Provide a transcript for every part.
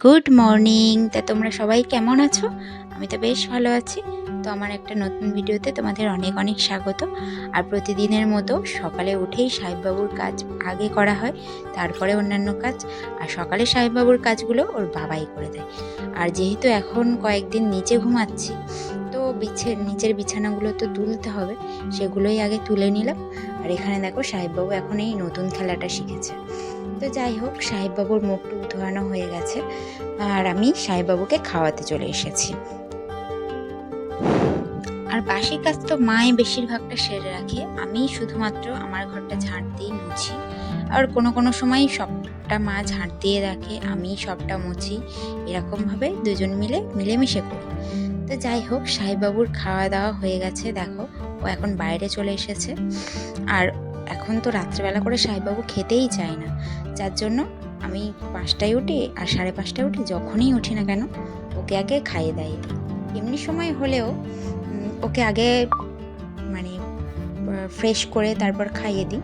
Good morning তা তোমরা সবাই কেমন আছো? আমি তো বেশ ভালো আছি। তো আমার একটা নতুন ভিডিওতে তোমাদের অনেক অনেক স্বাগত। আর প্রতিদিনের মতো সকালে উঠেই সাহেববাবুর কাজ আগে করা হয়, তারপরে অন্যান্য কাজ। আর সকালে সাহেববাবুর কাজগুলো ওর বাবাই করে দেয়। আর যেহেতু এখন কয়েকদিন নিচে ঘুমাচ্ছি, তো বিছে, নিচের বিছানাগুলো তো তুলতে হবে, সেগুলোই আগে তুলে নিলাম। আর এখানে দেখো সাহেববাবু এখন এই নতুন খেলাটা শিখেছে। তো যাই হোক, সাহেববাবুর মুখ টুক ধোয়ানো হয়ে গেছে আর আমি সাহেববাবুকে খাওয়াতে চলে এসেছি। আর বাসি কাজ তো মাই বেশিরভাগটা সেরে রাখে। আমি শুধুমাত্র আমার ঘরটা ঝাঁট দিয়ে মুছি। আর কোনো কোনো সময় সবটা মা ঝাঁট দিয়ে রাখে, আমি সবটা মুছি। এরকমভাবে দুজন মিলে মিলেমিশে করি। তো যাই হোক, সাহেববাবুর খাওয়া দাওয়া হয়ে গেছে, দেখো। ও এখন বাইরে চলে এসেছে। আর এখন তো রাত্রেবেলা করে সাহেববাবু খেতেই চায় না। যার জন্য আমি পাঁচটায় উঠি আর সাড়ে পাঁচটায় উঠি, যখনই উঠি না কেন, ওকে আগে খাইয়ে দেয়। দিই এমনি সময় হলেও ওকে আগে মানে ফ্রেশ করে তারপর খাইয়ে দিই।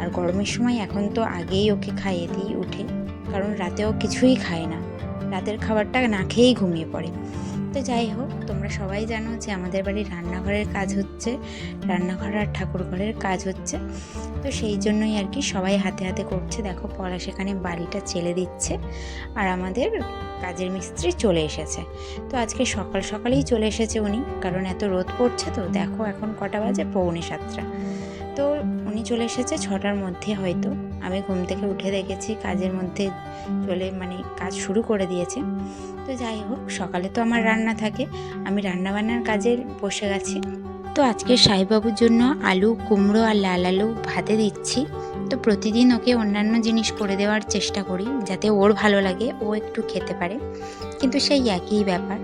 আর গরমের সময় এখন তো আগেই ওকে খাইয়ে দিই, উঠে। কারণ রাতেও কিছুই খায় না। রাতের খাবারটা না খেয়েই ঘুমিয়ে পড়ে। তো যাই হোক, তোমরা সবাই জানো যে আমাদের বাড়ির রান্নাঘরের কাজ হচ্ছে, রান্নাঘর আর ঠাকুর ঘরের কাজ হচ্ছে। তো সেই জন্যই আর কি সবাই হাতে হাতে করছে। দেখো পলা সেখানে বাড়িটা চেলে দিচ্ছে আর আমাদের কাজের মিস্ত্রি চলে এসেছে। তো আজকে সকাল সকালেই চলে এসেছে উনি, কারণ এত রোদ পড়ছে তো, দেখো এখন কটা বাজে, পৌনে সাতটা। তো উনি চলে এসেছে ছটার মধ্যে হয়তো। আমি ঘুম থেকে উঠে দেখেছি কাজের মধ্যে চলে মানে কাজ শুরু করে দিয়েছে। তো যাই হোক, সকালে তো আমার রান্না থাকে। আমি রান্না বান্নার কাজে বসে গেছি তো আজকে সাইবাবুর জন্য আলু, কুমড়ো আর লাল আলু ভাতে দিচ্ছি। তো প্রতিদিন ওকে অন্যান্য জিনিস করে দেওয়ার চেষ্টা করি, যাতে ওর ভালো লাগে, ও একটু খেতে পারে। কিন্তু সেই একই ব্যাপার।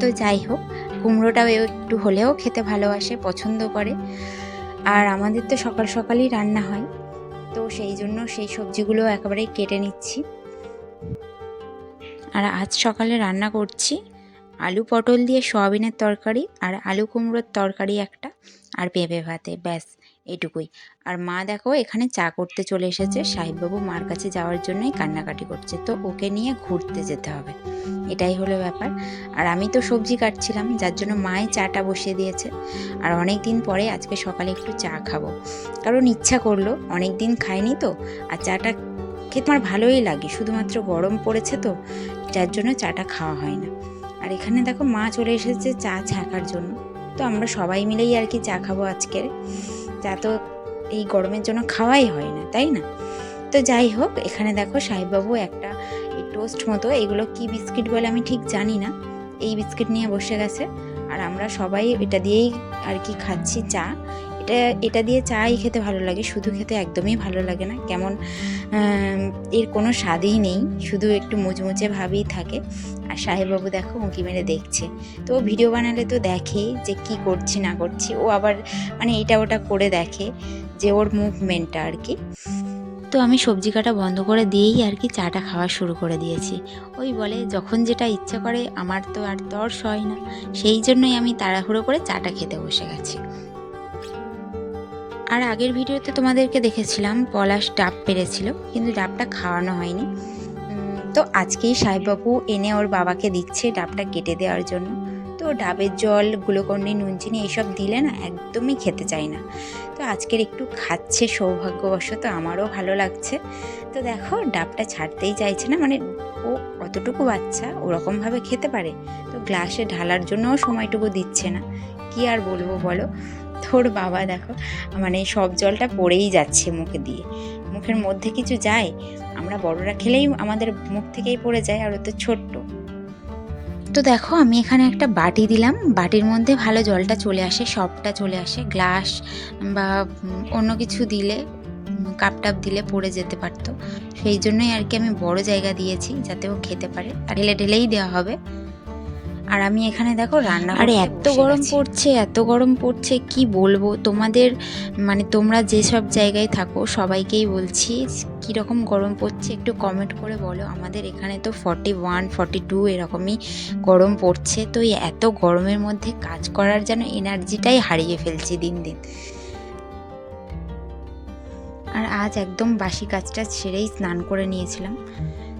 তো যাই হোক, কুমড়োটাও একটু হলেও খেতে ভালোবাসে, পছন্দ করে। আর আমাদের তো সকাল সকালই রান্না হয়। তো সেই জন্য সেই সবজিগুলো একেবারেই কেটে নিচ্ছি। আর আজ সকালে রান্না করছি আলু পটল দিয়ে সোয়াবিনের তরকারি আর আলু কুমড়োর তরকারি একটা আর পেঁপে ভাতে, ব্যাস। এটুকুই। আর মা দেখো এখানে চা করতে চলে এসেছে। সাহেববাবু মার কাছে যাওয়ার জন্যই কান্নাকাটি করছে। তো ওকে নিয়ে ঘুরতে যেতে হবে। এটাই হলো ব্যাপার। আর আমি তো সবজি কাটছিলাম, যার জন্য মাই চাটা বসিয়ে দিয়েছে। আর অনেক দিন পরে আজকে সকালে একটু চা খাব। কারণ ইচ্ছা করল অনেক দিন খাইনি তো। আর চাটা খেতে আমার ভালোই লাগে, শুধুমাত্র গরম পড়েছে তো, যার জন্য চাটা খাওয়া হয় না। আর এখানে দেখো মা চলে এসেছে চা ছাঁকার জন্য। তো আমরা সবাই মিলেই আর কি চা খাব আজকে চা তো এই গরমের জন্য খাওয়াই হয় না, তাই না? তো যাই হোক, এখানে দেখো সাহেববাবু একটা এই টোস্ট মতো, এগুলো কি বিস্কিট বলে আমি ঠিক জানি না, এই বিস্কিট নিয়ে বসে গেছে। আর আমরা সবাই এটা দিয়েই আর কি খাচ্ছি চা। এটা এটা দিয়ে চাই খেতে ভালো লাগে, শুধু খেতে একদমই ভালো লাগে না। কেমন এর কোনো স্বাদই নেই, শুধু একটু মুচমুচে ভাবেই থাকে। আর সাহেববাবু দেখো উঁকি মেরে দেখছে। তো ভিডিও বানালে তো দেখে যে কি করছি, না করছি। ও আবার মানে এটা ওটা করে দেখে যে ওর মুভমেন্টটা আর কি। তো আমি সবজি কাটা বন্ধ করে দিয়েই আর কি চাটা খাওয়া শুরু করে দিয়েছি। ওই বলে, যখন যেটা ইচ্ছে করে, আমার তো আর তর্স হয় না। সেই জন্যই আমি তাড়াহুড়ো করে চাটা খেতে বসে গেছি। আর আগের ভিডিওতে তোমাদেরকে দেখেছিলাম, পলাশ ডাব পেরেছিল, কিন্তু ডাবটা খাওয়ানো হয়নি। তো আজকেই সাহেববাবু এনে ওর বাবাকে দিচ্ছে ডাবটা কেটে দেওয়ার জন্য। তো ডাবের জল গ্লুকন্ডি নুন, চিনি এইসব দিলে না একদমই খেতে চায় না। তো আজকের একটু খাচ্ছে সৌভাগ্যবশত, আমারও ভালো লাগছে। তো দেখো, ডাবটা ছাড়তেই চাইছে না মানে ও অতটুকু বাচ্চা, ওরকমভাবে খেতে পারে। তো গ্লাসে ঢালার জন্যও সময়টুকু দিচ্ছে না। কি আর বলব বলো? তোর বাবা দেখো মানে সব জলটা পড়েই যাচ্ছে মুখে দিয়ে। মুখের মধ্যে কিছু যায়, আমরা বড়রা খেলেই আমাদের মুখ থেকেই পড়ে যায়, আর ও তো ছোট্ট। তো দেখো, আমি এখানে একটা বাটি দিলাম। বাটির মধ্যে ভালো জলটা চলে আসে, সবটা চলে আসে। গ্লাস বা অন্য কিছু দিলে, কাপ টাপ দিলে পড়ে যেতে পারতো। সেই জন্যই আর কি আমি বড় জায়গা দিয়েছি, যাতে ও খেতে পারে। ঢেলে ঢেলেই দেওয়া হবে। আর আমি এখানে দেখো রান্না আরে এত গরম পড়ছে এত গরম পড়ছে কি বলব? তোমাদের মানে তোমরা যেসব জায়গায় থাকো সবাইকেই বলছি কীরকম গরম পড়ছে একটু কমেন্ট করে বলো। আমাদের এখানে তো ফর্টি ওয়ান ফর্টি টু এরকমই গরম পড়ছে। তো এই এত গরমের মধ্যে কাজ করার যেন এনার্জিটাই হারিয়ে ফেলছি দিন দিন। আর আজ একদম বাসি কাজটা ছেড়েই স্নান করে নিয়েছিলাম।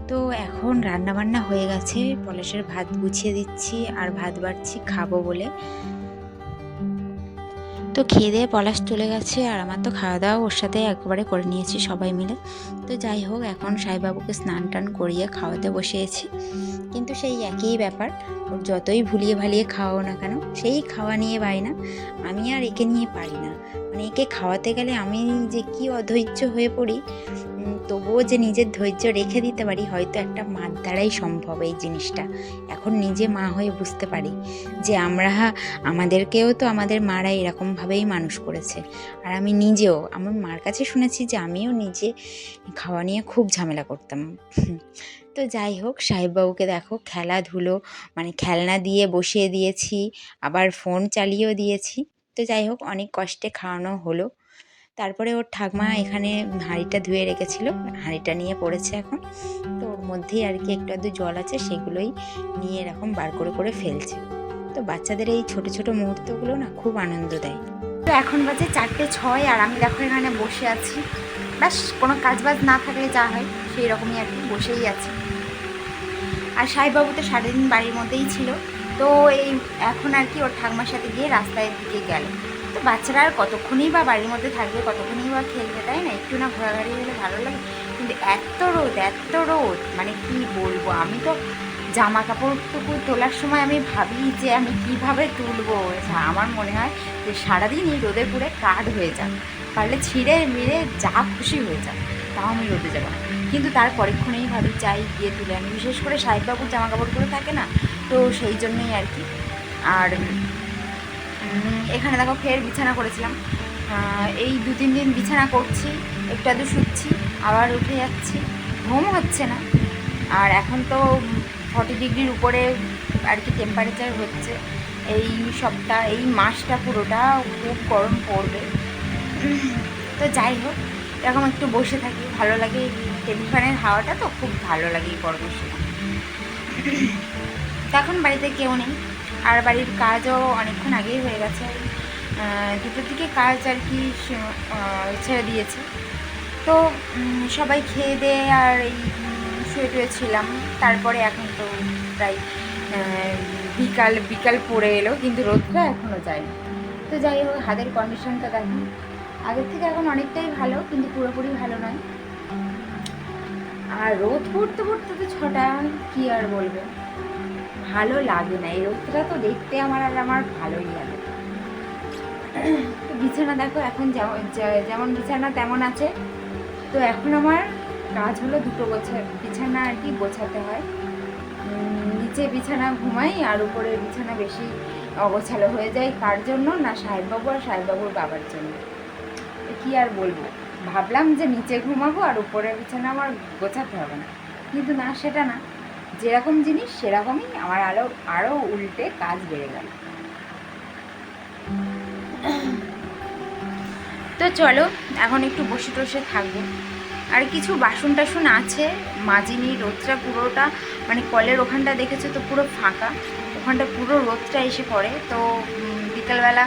তো এখন রান্না বান্না হয়ে গেছে। পলাশের ভাত গুছিয়ে দিচ্ছি আর ভাত বাড়ছি খাব বলে। তো খেয়ে দিয়ে পলাশ চলে গেছে আর আমার তো খাওয়া দাওয়া ওর সাথে একবারে করে নিয়েছি সবাই মিলে। তো যাই হোক, এখন সাইবাবুকে স্নান টান করিয়ে খাওয়াতে বসিয়েছি কিন্তু সেই একই ব্যাপার। ওর যতই ভুলিয়ে ভালিয়ে খাওয়াও না কেন, সেই খাওয়া নিয়ে পাই না। আমি আর একে নিয়ে পারি না। মানে একে খাওয়াতে গেলে আমি যে কি অধৈর্য হয়ে পড়ি তবুও যে নিজের ধৈর্য রেখে দিতে পারি, হয়তো একটা মার দ্বারাই সম্ভব এই জিনিসটা। এখন নিজে মা হয়ে বুঝতে পারি যে আমরা, আমাদেরকেও তো আমাদের মারা এরকমভাবেই মানুষ করেছে। আর আমি নিজেও, আমার মার কাছে শুনেছি যে আমিও নিজে খাওয়া নিয়ে খুব ঝামেলা করতাম। তো যাই হোক, সাহেববাবুকে দেখো খেলাধুলো মানে খেলনা দিয়ে বসিয়ে দিয়েছি, আবার ফোন চালিয়েও দিয়েছি। তো যাই হোক, অনেক কষ্টে খাওয়ানো হলো। তারপরে ওর ঠাকমা এখানে হাঁড়িটা ধুয়ে রেখেছিল, হাঁড়িটা নিয়ে পড়েছে এখন। তো ওর মধ্যেই আর কি একটু আধটু জল আছে, সেগুলোই নিয়ে এরকম বার করে করে ফেলছে। তো বাচ্চাদের এই ছোট ছোট মুহূর্তগুলো না খুব আনন্দ দেয়। তো এখন বাজে চারটে ছয়, আর আমি দেখো এখানে বসে আছি। ব্যাস, কোনো কাজ বাজ না থাকলে যা হয় সেই রকমই আর কি বসেই আছি। আর সাইবাবু তো সারাদিন বাড়ির মধ্যেই ছিল। তো এই এখন আর কি ওর ঠাকমার সাথে গিয়ে রাস্তায় দিকে গেল। তো বাচ্চারা আর কতক্ষণই বা বাড়ির মধ্যে থাকবে, কতক্ষণই বা খেলবে তাই না? একটু না ঘোরাঘুরি হলে ভালো লাগে। কিন্তু এত রোদ এত রোদ মানে কি বলব? আমি তো জামা কাপড়টুকু তোলার সময় আমি ভাবি যে আমি কীভাবে তুলবো? আমার মনে হয় যে সারাদিন এই রোদের পুরে কাঠ হয়ে যাক। পারলে ছিঁড়ে মিড়ে যা খুশি হয়ে যাক। তাও আমি রোদে যাব কিন্তু তার পরীক্ষণেই ভাবি, চাই গিয়ে তুলে আমি বিশেষ করে সাহেববাবুর জামা কাপড় কাপড়গুলো থাকে না? তো সেই জন্যই আর কি। আর এখানে দেখো ফের বিছানা করেছিলাম। এই দু তিন দিন বিছানা করছি, একটু আধটু শুচ্ছি, আবার উঠে যাচ্ছি। ঘুম হচ্ছে না। আর এখন তো ফর্টি ডিগ্রির উপরে আর কি টেম্পারেচার হচ্ছে। এই সপ্তাহ, এই মাসটা পুরোটা খুব গরম পড়বে। তো যাই হোক এরকম একটু বসে থাকি, ভালো লাগে টেবিল হাওয়াটা তো খুব ভালো লাগে এই গরমের সময় এখন বাড়িতে কেউ নেই, আর বাড়ির কাজও অনেকক্ষণ আগেই হয়ে গেছে। দুটোর দিকে কাজ আর কি ছেড়ে দিয়েছে। তো সবাই খেয়ে দিয়ে আর এই শুয়ে টুয়ে ছিলাম। তারপরে এখন তো প্রায় বিকাল বিকাল পড়ে এলো, কিন্তু রোদটা এখনও যায় তো যাই হোক, হাতের কন্ডিশনটা দেখুন আগের থেকে এখন অনেকটাই ভালো, কিন্তু পুরোপুরি ভালো নয়। আর রোদ পড়তে পড়তে তো ছটা, কি আর বলবে? ভালো লাগে না। এই রোদটা তো দেখতে আমার আর আমার ভালোই লাগে। বিছানা দেখো, এখন যেমন বিছানা তেমন আছে। তো এখন আমার কাজ হলো দুটো গোছা, বিছানা আর কি গোছাতে হয়। নিচে বিছানা ঘুমাই, আর উপরে বিছানা বেশি অগোছালো হয়ে যায়। কার জন্য? না সাহেববাবু আর সাহেববাবুর বাবার জন্য। কি আর বলব? ভাবলাম যে নিচে ঘুমাবো আর উপরের বিছানা আমার গোছাতে হবে না। কিন্তু না, সেটা না। যেরকম জিনিস, সেরকমই আমার আরও আরও উল্টে কাজ বেড়ে গেল। তো চলো, এখন একটু বসে টসে থাকব। আর কিছু বাসন টাসন আছে, মাজিনি, রোদটা পুরোটা মানে কলের ওখানটা দেখেছ তো পুরো ফাঁকা। ওখানটা পুরো রোদটা এসে পড়ে। তো বিকালবেলা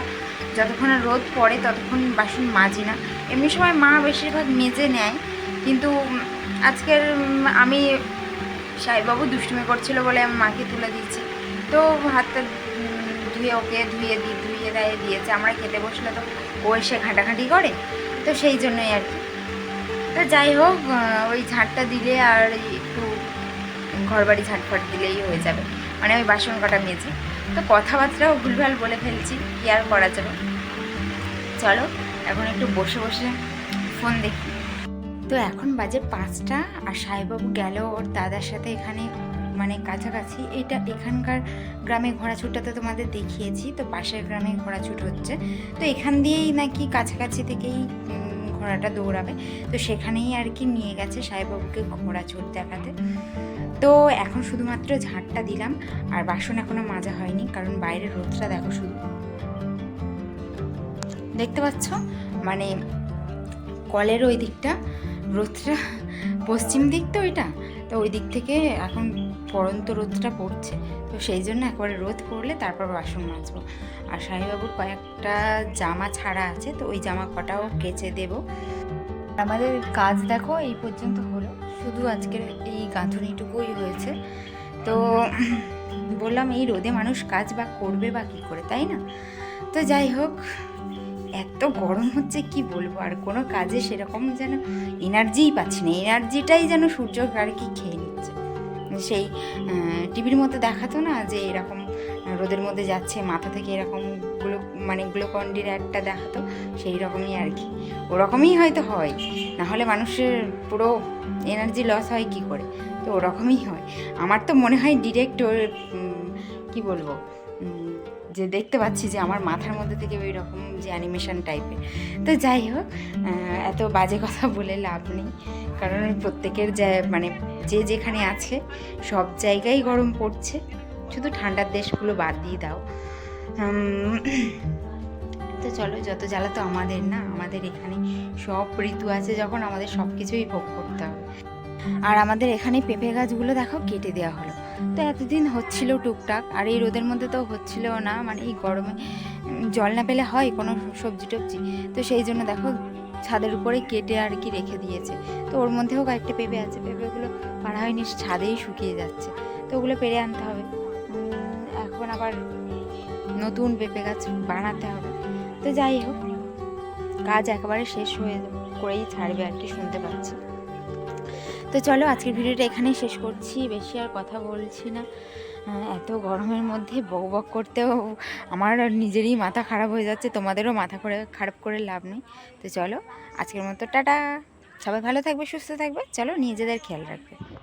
যতক্ষণ রোদ পড়ে ততক্ষণ বাসন মাজি না। এমনি সময় মা বেশিরভাগ মেজে নেয়, কিন্তু আজকের আমি সাহেববাবু দুষ্টুমি করছিল বলে আমি মাকে তুলে দিয়েছি। তো হাতটা ধুয়ে ওকে ধুয়ে দি, ধুয়ে দেয় দিয়েছে। আমরা খেতে বসলে তো ও এসে ঘাঁটাঘাঁটি করে, তো সেই জন্যই আর কি। তো যাই হোক ওই ঝাঁটটা দিলে আর একটু ঘরবাড়ি ঝাঁটফাট দিলেই হয়ে যাবে। মানে ওই বাসন কটা মেজে। তো কথাবার্তাও ভুলভাল বলে ফেলছি, কি আর করা যাবে? চলো, এখন একটু বসে বসে ফোন দেখি। তো এখন বাজে পাঁচটা আর সাহেববাবু গেল, ওর দাদার সাথে এখানে মানে কাছাকাছি। এটা এখানকার গ্রামে ঘোড়াছুটটা তো তোমাদের দেখিয়েছি, তো পাশের গ্রামে ঘোড়াছুট হচ্ছে। তো এখান দিয়েই নাকি কাছাকাছি থেকেই ঘোড়াটা দৌড়াবে। তো সেখানেই আর কি নিয়ে গেছে সাহেববাবুকে ঘোড়াছুট দেখাতে। তো এখন শুধুমাত্র ঝাঁটটা দিলাম, আর বাসন এখনও মাজা হয়নি, কারণ বাইরের রোদটা দেখো শুধু। দেখতে পাচ্ছ? মানে কলের ওই দিকটা, রোদটা পশ্চিম দিক তো ওইটা তো ওই দিক থেকে এখন পরন্ত রোদটা পড়ছে। তো সেই জন্য একবারে রোদ পড়লে তারপর বাসন মাজবো। আর সাহেবাবুর কয়েকটা জামা ছাড়া আছে, তো ওই জামা কটাও কেচে দেব। আমাদের কাজ দেখো, এই পর্যন্ত হলো। শুধু আজকের এই গাঁথুনিটুকুই হয়েছে। তো বললাম, এই রোদে মানুষ কাজ বা করবে বা কী করে, তাই না? তো যাই হোক, এত গরম হচ্ছে, কি বলব? আর কোনো কাজে সেরকম যেন এনার্জিই পাচ্ছি না। এনার্জিটাই যেন সূর্য আর কি খেয়ে নিচ্ছে। সেই টিভির মধ্যে দেখাতো না যে এরকম রোদের মধ্যে যাচ্ছে, মাথা থেকে এরকম গ্লো মানে গ্লোকন্ডির একটা দেখাতো, সেই রকমই আর কি। ওরকমই হয়তো হয় না হলে মানুষের পুরো এনার্জি লস হয় কি করে? তো ওরকমই হয়। আমার তো মনে হয় ডিরেক্ট ওর কি বলব যে দেখতে পাচ্ছি যে আমার মাথার মধ্যে থেকে ওই রকম যে অ্যানিমেশন টাইপের তো যাই হোক এত বাজে কথা বলে লাভ নেই। কারণ প্রত্যেকের যা মানে যে যেখানে আছে, সব জায়গায় গরম পড়ছে। শুধু ঠান্ডার দেশগুলো বাদ দিয়ে দাও। তো চলো, যত জ্বালা তো আমাদের না, আমাদের এখানে সব ঋতু আছে যখন আমাদের সব কিছুই ভোগ করতে হবে। আর আমাদের এখানে পেঁপে গাছগুলো দেখো কেটে দেওয়া হলো। তো এতদিন হচ্ছিল টুকটাক, আর এই রোদের মধ্যে তো হচ্ছিল না মানে এই গরমে জল না পেলে হয় কোনো সবজি টবজি। তো সেই জন্য দেখো ছাদের উপরে কেটে আর কি রেখে দিয়েছে। তো ওর মধ্যেও কয়েকটা পেঁপে আছে, পেঁপেগুলো পাড়া হয়নি, ছাদেই শুকিয়ে যাচ্ছে। তো ওগুলো পেরে আনতে হবে। এখন আবার নতুন পেঁপে গাছ বানাতে হবে। তো যাই হোক, কাজ একেবারে শেষ হয়ে করেই ছাড়বে আর কি, শুনতে পাচ্ছি। তো চলো, আজকের ভিডিওটা এখানেই শেষ করছি। বেশি আর কথা বলছি না। এত গরমের মধ্যে বক বক করতেও আমার নিজেরই মাথা খারাপ হয়ে যাচ্ছে, তোমাদেরও মাথা করে খারাপ করে লাভ নেই। তো চলো, আজকের মতো টাটা। সবাই ভালো থাকবে, সুস্থ থাকবে। চলো, নিজেদের খেয়াল রাখবে।